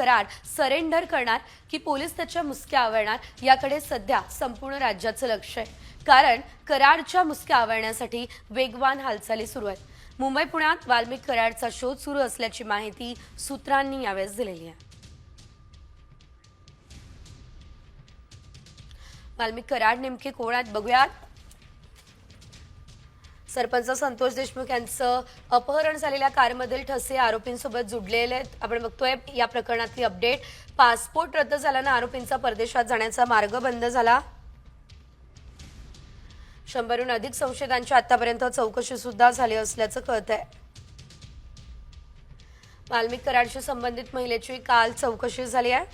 करार सरेंडर करणार की पोलीस त्याच्या मुसक्या आवळणार याकडे सध्या संपूर्ण राज्याचं लक्ष आहे. कारण कराडच्या मुसक्या आवळण्यासाठी वेगवान हालचाली सुरू आहेत. मुंबई पुण्यात वाल्मिक कराडचा शोध सुरू असल्याची माहिती सूत्रांनी यावेळेस दिलेली आहे. वाल्मिक कराड नेमके कोण आहेत? बघूयात. सरपंच संतोष देशमुख यांचं अपहरण झालेल्या कारमधील ठसे आरोपींसोबत जुडलेले आहेत. आपण बघतोय या प्रकरणातली अपडेट. पासपोर्ट रद्द झाल्यानं आरोपींचा परदेशात जाण्याचा मार्ग बंद झाला. शंभरहून अधिक संशयितांची आतापर्यंत चौकशी सुद्धा झाली असल्याचं कळत आहे वाल्मिक कराडशी संबंधित महिलेची काल चौकशी झाली आहे.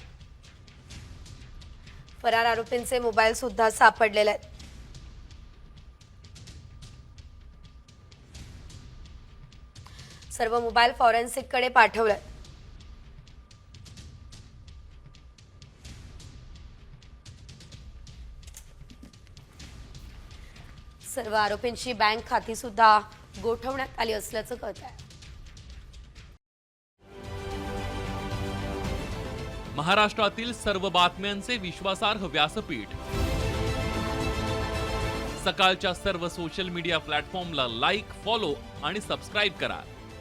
फरार आरोपींचे मोबाईल सुद्धा सापडलेले आहेत. सर्व मोबाईल फॉरेन्सिककडे पाठवलंय. सर्व आरोपींची बँक खाती सुद्धा गोठवण्यात आली असल्याचं कळत आहे महाराष्ट्रातील सर्व बातम्यांचे विश्वासार्ह व्यासपीठ. सकाळच्या सर्व सोशल मीडिया प्लॅटफॉर्मला लाईक फॉलो आणि सबस्क्राईब करा.